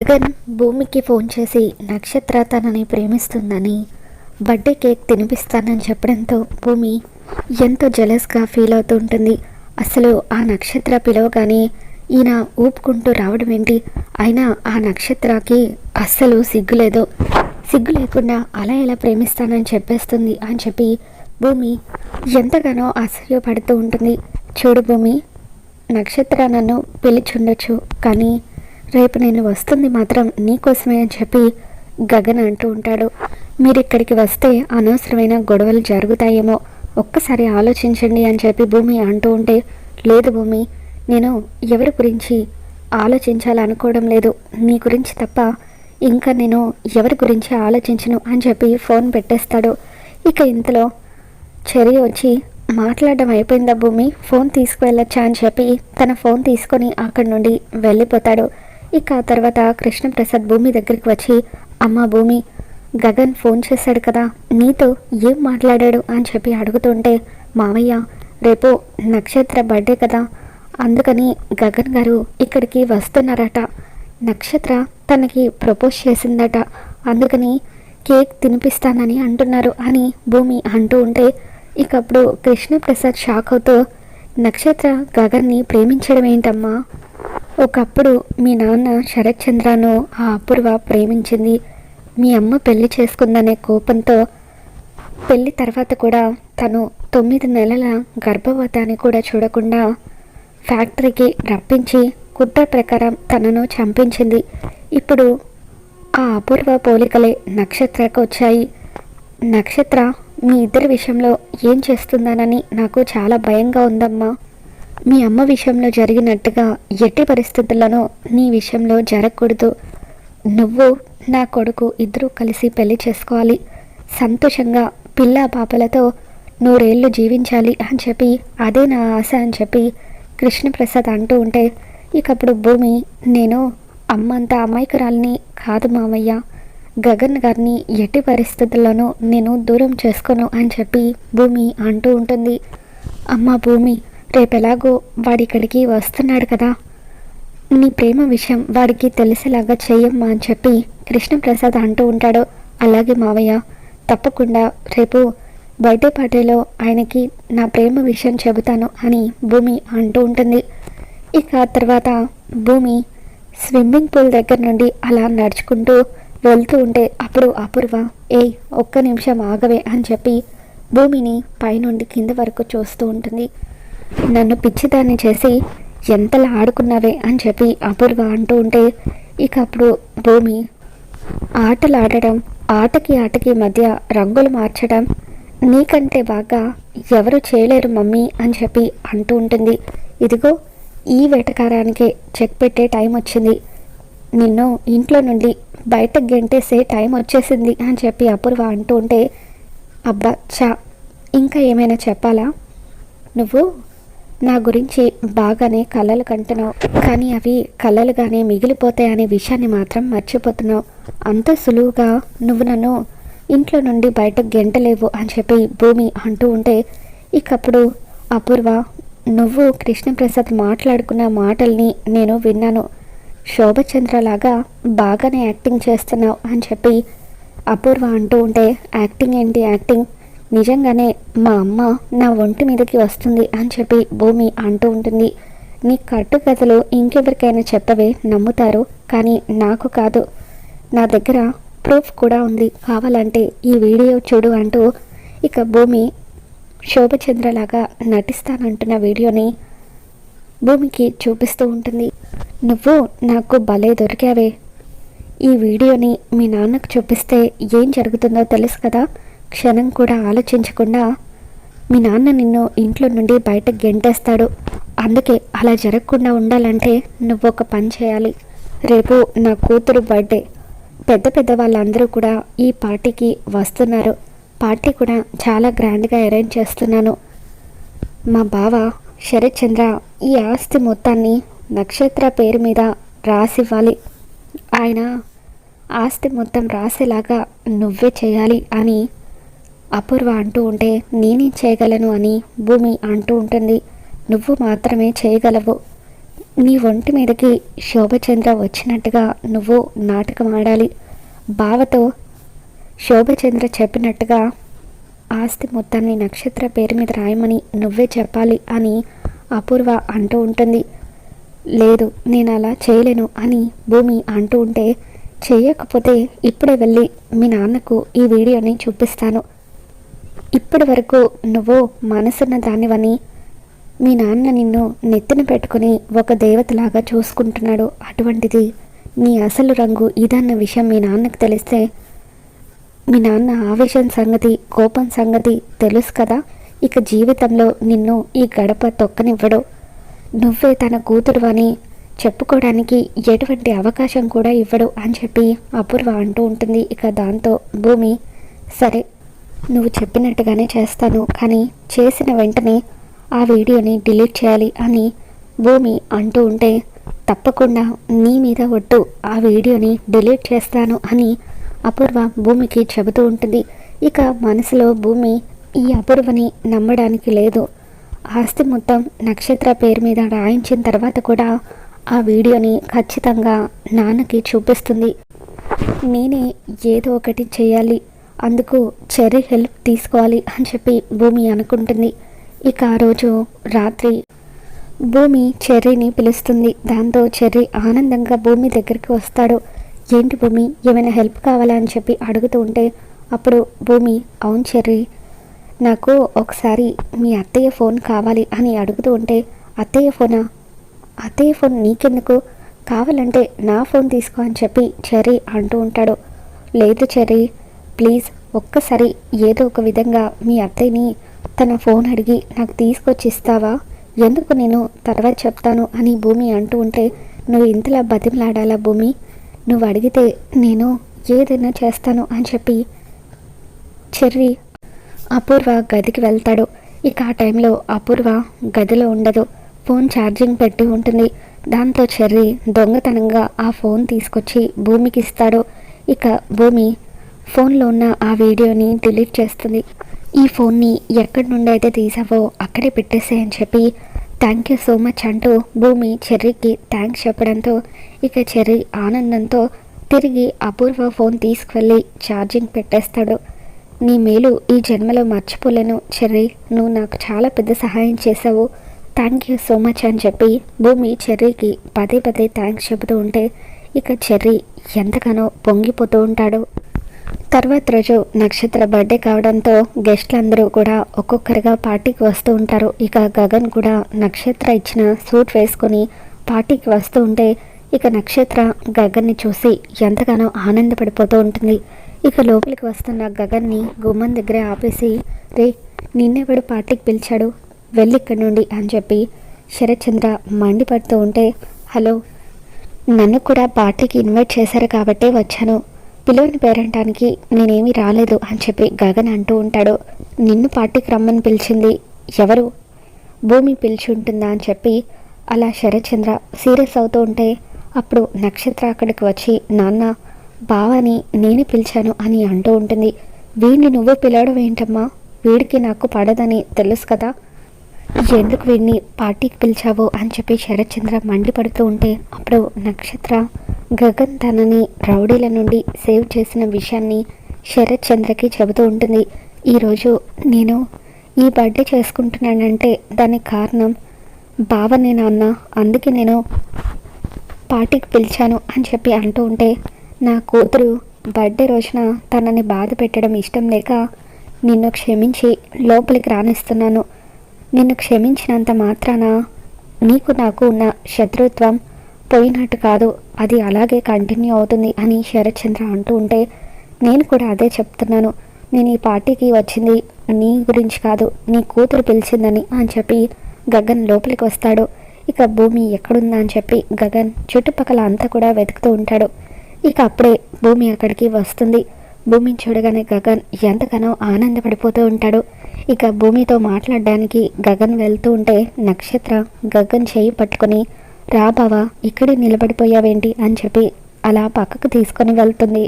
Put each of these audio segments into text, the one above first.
జగన్ భూమికి ఫోన్ చేసి నక్షత్ర తనని ప్రేమిస్తుందని బర్త్డే కేక్ తినిపిస్తానని చెప్పడంతో భూమి ఎంతో జలస్గా ఫీల్ అవుతూ ఉంటుంది అసలు ఆ నక్షత్ర పిలవగానే ఈయన ఊపుకుంటూ రావడం ఏంటి? అయినా ఆ నక్షత్రకి అస్సలు సిగ్గులేదు సిగ్గు లేకుండా అలా ఎలా ప్రేమిస్తానని చెప్పేస్తుంది అని చెప్పి భూమి ఎంతగానో ఆశ్చర్యపడుతూ ఉంటుంది. చూడు భూమి నక్షత్ర నన్ను పిలిచుండొచ్చు కానీ రేపు నేను వస్తుంది మాత్రం నీకోసమే అని చెప్పి గగన్ అంటూ ఉంటాడు. మీరు ఇక్కడికి వస్తే అనవసరమైన గొడవలు జరుగుతాయేమో ఒక్కసారి ఆలోచించండి అని చెప్పి భూమి అంటూ ఉంటే లేదు భూమి నేను ఎవరి గురించి ఆలోచించాలనుకోవడం లేదు. నీ గురించి తప్ప ఇంకా నేను ఎవరి గురించి ఆలోచించను అని చెప్పి ఫోన్ పెట్టేస్తాడు. ఇక ఇంతలో చెరి వచ్చి మాట్లాడడం అయిపోయిందా భూమి? ఫోన్ తీసుకువెళ్ళొచ్చా? అని చెప్పి తన ఫోన్ తీసుకొని అక్కడి నుండి వెళ్ళిపోతాడు. ఇక ఆ తర్వాత కృష్ణప్రసాద్ భూమి దగ్గరికి వచ్చి అమ్మ భూమి గగన్ ఫోన్ చేశాడు కదా నీతో ఏం మాట్లాడాడు? అని చెప్పి అడుగుతుంటే మామయ్య రేపు నక్షత్ర బర్త్డే కదా అందుకని గగన్ గారు ఇక్కడికి వస్తున్నారట. నక్షత్ర తనకి ప్రపోజ్ చేసిందట. అందుకని కేక్ తినిపిస్తానని అంటున్నారు అని భూమి అంటూ ఉంటే ఇక అప్పుడు కృష్ణప్రసాద్ షాక్ అవుతూ నక్షత్ర గగన్ని ప్రేమించడం ఏంటమ్మా ఒకప్పుడు మీ నాన్న శరత్చంద్రను ఆ అపూర్వ ప్రేమించింది. మీ అమ్మ పెళ్ళి చేసుకుందనే కోపంతో పెళ్ళి తర్వాత కూడా తను తొమ్మిది నెలల గర్భవతాన్ని కూడా చూడకుండా ఫ్యాక్టరీకి రప్పించి కుట్ర ప్రకారం తనను చంపించింది. ఇప్పుడు ఆ అపూర్వ పోలికలే నక్షత్రకు వచ్చాయి. నక్షత్ర మీ ఇద్దరి విషయంలో ఏం చేస్తుందనని నాకు చాలా భయంగా ఉందమ్మా. మీ అమ్మ విషయంలో జరిగినట్టుగా ఎట్టి పరిస్థితుల్లోనూ నీ విషయంలో జరగకూడదు. నువ్వు నా కొడుకు ఇద్దరూ కలిసి పెళ్ళి చేసుకోవాలి. సంతోషంగా పిల్ల పాపలతో నూరేళ్ళు జీవించాలి అని చెప్పి అదే నా ఆశ అని చెప్పి కృష్ణప్రసాద్ అంటూ ఉంటే ఇకప్పుడు భూమి నేను అమ్మంత అమాయకురాల్ని కాదు మామయ్య గగన్ గారిని ఎట్టి పరిస్థితుల్లోనూ నేను దూరం చేసుకోను అని చెప్పి భూమి అంటూ ఉంటుంది. అమ్మ భూమి రేపెలాగో వాడిక్కడికి వస్తున్నాడు కదా. నీ ప్రేమ విషయం వాడికి తెలిసేలాగా చెయ్యమ్మా అని చెప్పి కృష్ణప్రసాద్ అంటూ ఉంటాడు. అలాగే మావయ్య తప్పకుండా రేపు బర్త్డే పార్టీలో ఆయనకి నా ప్రేమ విషయం చెబుతాను అని భూమి అంటూ ఉంటుంది. ఇక తర్వాత భూమి స్విమ్మింగ్ పూల్ దగ్గర నుండి అలా నడుచుకుంటూ వెళ్తూ ఉంటే అప్పుడు అపూర్వ ఏయ్ ఒక్క నిమిషం ఆగవే అని చెప్పి భూమిని పైనుండి కింద వరకు చూస్తూ ఉంటుంది. నన్ను పిచ్చిదాన్ని చేసి ఎంతలా ఆడుకున్నావే అని చెప్పి అపూర్వ అంటూ ఉంటే ఇక అప్పుడు భూమి ఆటలు ఆడడం ఆటకి ఆటకి మధ్య రంగులు మార్చడం నీకంటే బాగా ఎవరు చేయలేరు మమ్మీ అని చెప్పి అంటూ ఉంటుంది. ఇదిగో ఈ వేటకారానికి చెక్ పెట్టే టైం వచ్చింది. నిన్ను ఇంట్లో నుండి బయటకు గెంటేసే టైం వచ్చేసింది అని చెప్పి అపూర్వ అంటూ ఉంటే అబ్బా చా ఇంకా ఏమైనా చెప్పాలా? నువ్వు నా గురించి బాగానే కలలు కంటున్నావు. కానీ అవి కలలుగానే మిగిలిపోతాయి అనే విషయాన్ని మాత్రం మర్చిపోతున్నావు. అంత సులువుగా నువ్వు నన్ను ఇంట్లో నుండి బయటకు గెంటలేవు అని చెప్పి భూమి అంటూ ఉంటే ఇకప్పుడు అపూర్వ నువ్వు కృష్ణప్రసాద్ మాట్లాడుకున్న మాటల్ని నేను విన్నాను. శోభచంద్రలాగా బాగానే యాక్టింగ్ చేస్తున్నావు అని చెప్పి అపూర్వ అంటూ ఉంటే యాక్టింగ్ ఏంటి యాక్టింగ్? నిజంగానే మా అమ్మ నా ఒంటి మీదకి వస్తుంది అని చెప్పి భూమి అంటూ ఉంటుంది. నీ కట్టు కథలు ఇంకెవరికైనా చెప్పవే నమ్ముతారు కానీ నాకు కాదు. నా దగ్గర ప్రూఫ్ కూడా ఉంది. కావాలంటే ఈ వీడియో చూడు అంటూ ఇక భూమి శోభచంద్రలాగా నటిస్తానంటున్న వీడియోని భూమికి చూపిస్తూ ఉంటుంది. నువ్వు నాకు భలే దొరికావే. ఈ వీడియోని మీ నాన్నకు చూపిస్తే ఏం జరుగుతుందో తెలుసు కదా? క్షణం కూడా ఆలోచించకుండా మీ నాన్న నిన్ను ఇంట్లో నుండి బయటకు గెంటేస్తాడు. అందుకే అలా జరగకుండా ఉండాలంటే నువ్వు ఒక పని చేయాలి. రేపు నా కూతురు బర్త్డే పెద్ద పెద్ద వాళ్ళందరూ కూడా ఈ పార్టీకి వస్తున్నారు. పార్టీ కూడా చాలా గ్రాండ్గా అరేంజ్ చేస్తున్నాను. మా బావ శరత్ చంద్ర ఈ ఆస్తి మొత్తాన్ని నక్షత్ర పేరు మీద రాసివ్వాలి. ఆయన ఆస్తి మొత్తం రాసేలాగా నువ్వే చేయాలి అని అపూర్వ అంటూ ఉంటే నేనేం చేయగలను అని భూమి అంటూ ఉంటుంది. నువ్వు మాత్రమే చేయగలవు. నీ ఒంటి మీదకి శోభచంద్ర వచ్చినట్టుగా నువ్వు నాటకం ఆడాలి. బావతో శోభచంద్ర చెప్పినట్టుగా ఆస్తి మొత్తాన్ని నక్షత్ర పేరు మీద రాయమని నువ్వే చెప్పాలి అని అపూర్వ అంటూ ఉంటుంది. లేదు నేను అలా చేయలేను అని భూమి అంటూ ఉంటే చేయకపోతే ఇప్పుడే వెళ్ళి మీ నాన్నకు ఈ వీడియోని చూపిస్తాను. ఇప్పటి వరకు నువ్వు మనసున్న దానివని మీ నాన్న నిన్ను నెత్తిన పెట్టుకుని ఒక దేవతలాగా చూసుకుంటున్నాడు అటువంటిది నీ అసలు రంగు ఇదన్న విషయం మీ నాన్నకు తెలిస్తే మీ నాన్న ఆవేశం సంగతి కోపం సంగతి తెలుసు కదా? ఇక జీవితంలో నిన్ను ఈ గడప తొక్కనివ్వడు. నువ్వే తన కూతురు అని చెప్పుకోవడానికి ఎటువంటి అవకాశం కూడా ఇవ్వడు అని చెప్పి అపూర్వ అంటూ ఉంటుంది. ఇక దాంతో భూమి సరే నువ్వు చెప్పినట్టుగానే చేస్తాను. కానీ చేసిన వెంటనే ఆ వీడియోని డిలీట్ చేయాలి అని భూమి అంటూ ఉంటే తప్పకుండా నీ మీద ఒట్టు ఆ వీడియోని డిలీట్ చేస్తాను అని అపూర్వ భూమికి చెబుతూ ఉంటుంది. ఇక మనసులో భూమి ఈ అపూర్వని నమ్మడానికి లేదు. ఆస్తి మొత్తం నక్షత్ర పేరు మీద రాయించిన తర్వాత కూడా ఆ వీడియోని ఖచ్చితంగా నాన్నకి చూపిస్తుంది. నేనే ఏదో ఒకటి చేయాలి. అందుకు చెర్రీ హెల్ప్ తీసుకోవాలి అని చెప్పి భూమి అనుకుంటుంది. ఇక ఆ రోజు రాత్రి భూమి చెర్రీని పిలుస్తుంది. దాంతో చెర్రీ ఆనందంగా భూమి దగ్గరికి వస్తాడు. ఏంటి భూమి? ఏమైనా హెల్ప్ కావాలా అని చెప్పి అడుగుతూ ఉంటే అప్పుడు భూమి అవును చెర్రీ నాకు ఒకసారి మీ అత్తయ్య ఫోన్ కావాలి అని అడుగుతూ ఉంటే అత్తయ్య ఫోనా? అత్తయ్య ఫోన్ నీకెందుకు? కావాలంటే నా ఫోన్ తీసుకో అని చెప్పి చెర్రీ అంటూ ఉంటాడు. లేదు చెర్రీ ప్లీజ్ ఒక్కసారి ఏదో ఒక విధంగా మీ అత్తయ్యని తన ఫోన్ అడిగి నాకు తీసుకొచ్చి ఇస్తావా ఎందుకు నేను తర్వాత చెప్తాను అని భూమి అంటూ ఉంటే నువ్వు ఇంతలా బతిమలాడాలా భూమి? నువ్వు అడిగితే నేను ఏదైనా చేస్తాను అని చెప్పి చెర్రీ అపూర్వ గదికి వెళ్తాడు. ఇక ఆ టైంలో అపూర్వ గదిలో ఉండదు. ఫోన్ ఛార్జింగ్ పెట్టి ఉంటుంది. దాంతో చెర్రీ దొంగతనంగా ఆ ఫోన్ తీసుకొచ్చి భూమికి ఇస్తాడు. ఇక భూమి ఫోన్లో ఉన్న ఆ వీడియోని డిలీట్ చేస్తుంది. ఈ ఫోన్ని ఎక్కడి నుండి అయితే తీసావో అక్కడే పెట్టేసే అని చెప్పి థ్యాంక్ యూ సో మచ్ అంటూ భూమి చెర్రీకి థ్యాంక్స్ చెప్పడంతో ఇక చెర్రీ ఆనందంతో తిరిగి అపూర్వ ఫోన్ తీసుకువెళ్ళి ఛార్జింగ్ పెట్టేస్తాడు. నీ మేలు ఈ జన్మలో మర్చిపోలేను చెర్రీ. నువ్వు నాకు చాలా పెద్ద సహాయం చేసావు థ్యాంక్ యూ సో మచ్ అని చెప్పి భూమి చెర్రీకి పదే పదే థ్యాంక్స్ చెబుతూ ఉంటే ఇక చెర్రీ ఎంతగానో పొంగిపోతూ ఉంటాడు. తర్వాత రోజు నక్షత్ర బర్త్డే కావడంతో గెస్ట్లందరూ కూడా ఒక్కొక్కరిగా పార్టీకి వస్తూ ఉంటారు. ఇక గగన్ కూడా నక్షత్ర ఇచ్చిన సూట్ వేసుకొని పార్టీకి వస్తూ ఉంటే ఇక నక్షత్ర గగన్ని చూసి ఎంతగానో ఆనందపడిపోతూ ఉంటుంది. ఇక లోపలికి వస్తున్న గగన్ని గుమ్మం దగ్గరే ఆపేసి రే నిన్నెవడు పార్టీకి పిలిచాడు? వెళ్ళి ఇక్కడి నుండి అని చెప్పి శరత్చంద్ర మండిపడుతూ ఉంటే హలో నన్ను కూడా పార్టీకి ఇన్వైట్ చేశారు కాబట్టే వచ్చాను. పిలువని పేరంటానికి నేనేమీ రాలేదు అని చెప్పి గగన్ అంటూ ఉంటాడు. నిన్ను పార్టీకి రమ్మని పిలిచింది ఎవరు? భూమి పిలిచి ఉంటుందా అని చెప్పి అలా శరత్చంద్ర సీరియస్ అవుతూ ఉంటే అప్పుడు నక్షత్ర అక్కడికి వచ్చి నాన్న బావని నేనే పిలిచాను అని అంటూ ఉంటుంది. వీడిని నువ్వు పిలవడం ఏంటమ్మా వీడికి నాకు పడదని తెలుసు కదా? ఎందుకు వీడిని పార్టీకి పిలిచావు అని చెప్పి శరత్చంద్ర మండిపడుతూ ఉంటే అప్పుడు నక్షత్ర గగన్ తనని రౌడీల నుండి సేవ్ చేసిన విషయాన్ని శరత్ చంద్రకి చెబుతూ ఉంటుంది. ఈరోజు నేను ఈ బర్త్డే చేసుకుంటున్నానంటే దానికి కారణం బావనే నాన్న. అందుకే నేను పార్టీకి పిలిచాను అని చెప్పి అంటూ ఉంటే నా కూతురు బర్త్డే రోజున తనని బాధ పెట్టడం ఇష్టం లేక నిన్ను క్షమించి లోపలికి రానిస్తున్నాను. నిన్ను క్షమించినంత మాత్రాన? నీకు నాకు ఉన్న శత్రుత్వం పోయినట్టు కాదు. అది అలాగే కంటిన్యూ అవుతుంది అని శరత్చంద్ర అంటూ ఉంటే నేను కూడా అదే చెప్తున్నాను. నేను ఈ పార్టీకి వచ్చింది నీ గురించి కాదు నీ కూతురు పిలిచిందని అని చెప్పి గగన్ లోపలికి వస్తాడు. ఇక భూమి ఎక్కడుందా అని చెప్పి గగన్ చుట్టుపక్కల అంతా కూడా వెతుకుతూ ఉంటాడు. ఇక అప్పుడే భూమి అక్కడికి వస్తుంది. భూమిని చూడగానే గగన్ ఎంతగానో ఆనందపడిపోతూ ఉంటాడు. ఇక భూమితో మాట్లాడడానికి గగన్ వెళ్తూ ఉంటే నక్షత్ర గగన్ చేయి పట్టుకొని రా బావా ఇక్కడే నిలబడిపోయావేంటి? అని చెప్పి అలా పక్కకు తీసుకొని వెళ్తుంది.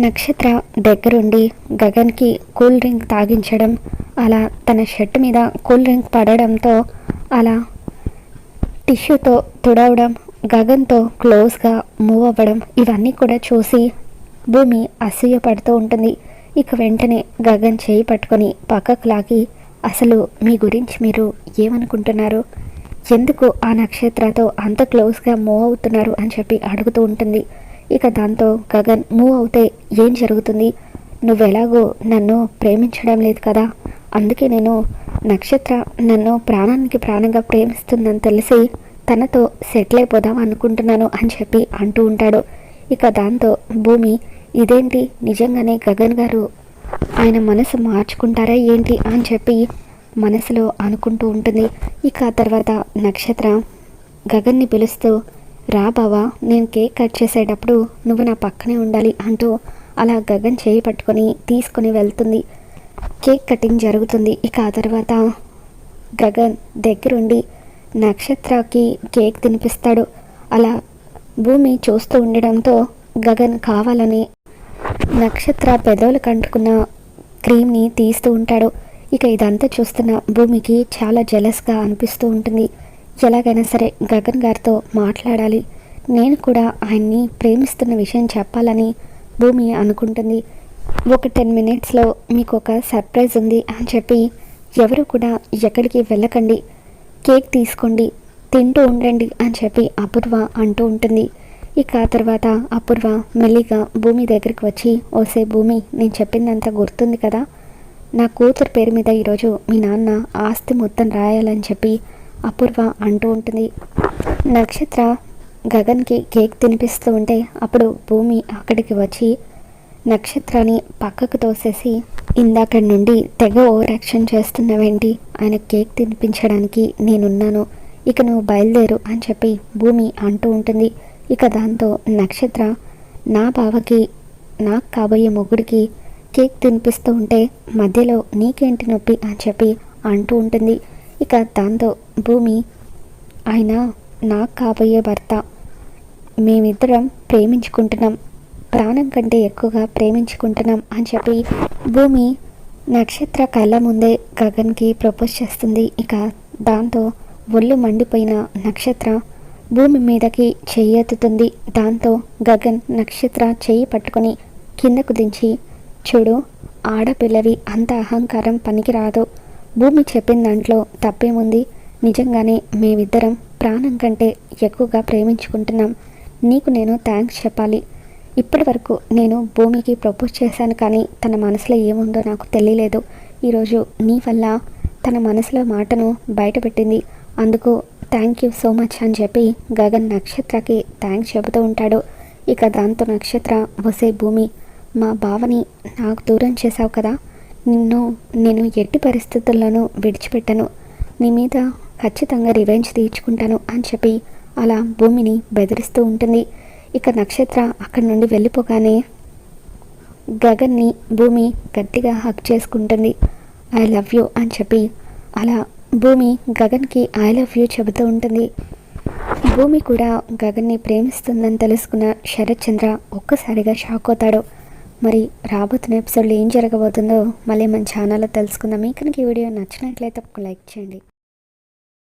నక్షత్ర దగ్గరుండి గగన్కి కూల్ డ్రింక్ తాగించడం అలా తన షర్ట్ మీద కూల్ డ్రింక్ పడడంతో అలా టిష్యూతో తుడవడం గగన్తో క్లోజ్గా మూవ్ అవ్వడం ఇవన్నీ కూడా చూసి భూమి అసూయపడుతూ ఉంటుంది. ఇక వెంటనే గగన్ చేయి పట్టుకొని పక్కకు లాగి అసలు మీ గురించి మీరు ఏమనుకుంటున్నారు? ఎందుకు ఆ నక్షత్రతో అంత క్లోజ్గా మూవ్ అవుతున్నారు? అని చెప్పి అడుగుతూ ఉంటుంది. ఇక దాంతో గగన్ మూవ్ అవుతే ఏం జరుగుతుంది? నువ్వెలాగో నన్ను ప్రేమించడం లేదు కదా? అందుకే నేను నక్షత్ర నన్ను ప్రాణానికి ప్రాణంగా ప్రేమిస్తుందని తెలిసి తనతో సెటిల్ అయిపోదాం అనుకుంటున్నాను అని చెప్పి అంటూ ఉంటాడు. ఇక దాంతో భూమి ఇదేంటి? నిజంగానే గగన్ గారు ఆయన మనసు మార్చుకుంటారా ఏంటి అని చెప్పి మనసులో అనుకుంటూ ఉంటుంది. ఇక తర్వాత నక్షత్ర గగన్ని పిలుస్తూ రా బావా నేను కేక్ కట్ చేసేటప్పుడు నువ్వు నా పక్కనే ఉండాలి అంటూ అలా గగన్ చేయి పట్టుకొని తీసుకొని వెళ్తుంది. కేక్ కటింగ్ జరుగుతుంది. ఇక ఆ తర్వాత గగన్ దగ్గరుండి నక్షత్రకి కేక్ తినిపిస్తాడు. అలా భూమి చూస్తూ ఉండడంతో గగన్ కావాలని నక్షత్ర పెదవులకు అంటుకున్న క్రీమ్ని తీస్తూ ఉంటాడు. ఇక ఇదంతా చూస్తున్న భూమికి చాలా జలస్గా అనిపిస్తూ ఉంటుంది. ఎలాగైనా సరే గగన్ గారితో మాట్లాడాలి. నేను కూడా ఆయన్ని ప్రేమిస్తున్న విషయం చెప్పాలని భూమి అనుకుంటుంది. ఒక టెన్ మినిట్స్లో మీకు ఒక సర్ప్రైజ్ ఉంది అని చెప్పి ఎవరు కూడా ఎక్కడికి వెళ్ళకండి. కేక్ తీసుకోండి తింటూ ఉండండి అని చెప్పి అపూర్వ అంటూ ఉంటుంది. ఇక ఆ తర్వాత అపూర్వ మెల్లిగా భూమి దగ్గరికి వచ్చి ఓసే భూమి నేను చెప్పిందంతా గుర్తుంది కదా? నా కూతురు పేరు మీద ఈరోజు మీ నాన్న ఆస్తి మొత్తం రాయాలని చెప్పి అపూర్వ అంటూ ఉంటుంది. నక్షత్ర గగన్కి కేక్ తినిపిస్తూ ఉంటే అప్పుడు భూమి అక్కడికి వచ్చి నక్షత్రాన్ని పక్కకు తోసేసి ఇందాకడి నుండి తెగ ఓవర్ యాక్షన్ చేస్తున్నావేంటి? ఆయన కేక్ తినిపించడానికి నేనున్నాను ఇక నువ్వు బయలుదేరు అని చెప్పి భూమి అంటూ ఉంటుంది. ఇక దాంతో నక్షత్ర నా బావకి నాకు కాబోయే మొగుడికి కేక్ తినిపిస్తూ ఉంటే మధ్యలో నీకేంటి నొప్పి అని చెప్పి అంటూ ఉంటుంది. ఇక దాంతో భూమి ఆయన నాకు కాబోయే భర్త మేమిద్దరం ప్రేమించుకుంటున్నాం. ప్రాణం కంటే ఎక్కువగా ప్రేమించుకుంటున్నాం అని చెప్పి భూమి నక్షత్ర కళ్ళ ముందే గగన్కి ప్రపోజ్ చేస్తుంది. ఇక దాంతో ఒళ్ళు మండిపోయిన నక్షత్ర భూమి మీదకి చెయ్యెత్తుతుంది దాంతో గగన్ నక్షత్ర చెయ్యి పట్టుకొని కిందకు దించి చూడు ఆడపిల్లవి అంత అహంకారం పనికిరాదు. భూమి చెప్పిన దాంట్లో తప్పేముంది? నిజంగానే మేమిద్దరం ప్రాణం కంటే ఎక్కువగా ప్రేమించుకుంటున్నాం. నీకు నేను థ్యాంక్స్ చెప్పాలి. ఇప్పటి వరకు నేను భూమికి ప్రపోజ్ చేశాను కానీ తన మనసులో ఏముందో నాకు తెలియలేదు. ఈరోజు నీ వల్ల తన మనసులో మాటను బయటపెట్టింది. అందుకు థ్యాంక్ యూ సో మచ్ అని చెప్పి గగన్ నక్షత్రకి థ్యాంక్స్ చెబుతూ ఉంటాడు. ఇక దాంతో నక్షత్ర వసే భూమి మా బావని నాకు దూరం చేశావు కదా. నిన్ను నేను ఎట్టి పరిస్థితుల్లోనూ విడిచిపెట్టను. నీ మీద ఖచ్చితంగా రివెంజ్ తీర్చుకుంటాను అని చెప్పి అలా భూమిని బెదిరిస్తూ ఉంటుంది. ఇక నక్షత్ర అక్కడి నుండి వెళ్ళిపోగానే గగన్ని భూమి గట్టిగా హక్ చేసుకుంటుంది. ఐ లవ్ యూ అని చెప్పి అలా భూమి గగన్కి ఐ లవ్ యూ చెబుతూ ఉంటుంది. భూమి కూడా గగన్ని ప్రేమిస్తుందని తెలుసుకున్న శరత్ చంద్ర ఒక్కసారిగా షాక్ అవుతాడు. మరి రాబోతున్న ఎపిసోడ్లో ఏం జరగబోతుందో మళ్ళీ మన ఛానల్లో తెలుసుకుందాం. మీకు ఈ వీడియో నచ్చినట్లయితే ఒక లైక్ చేయండి.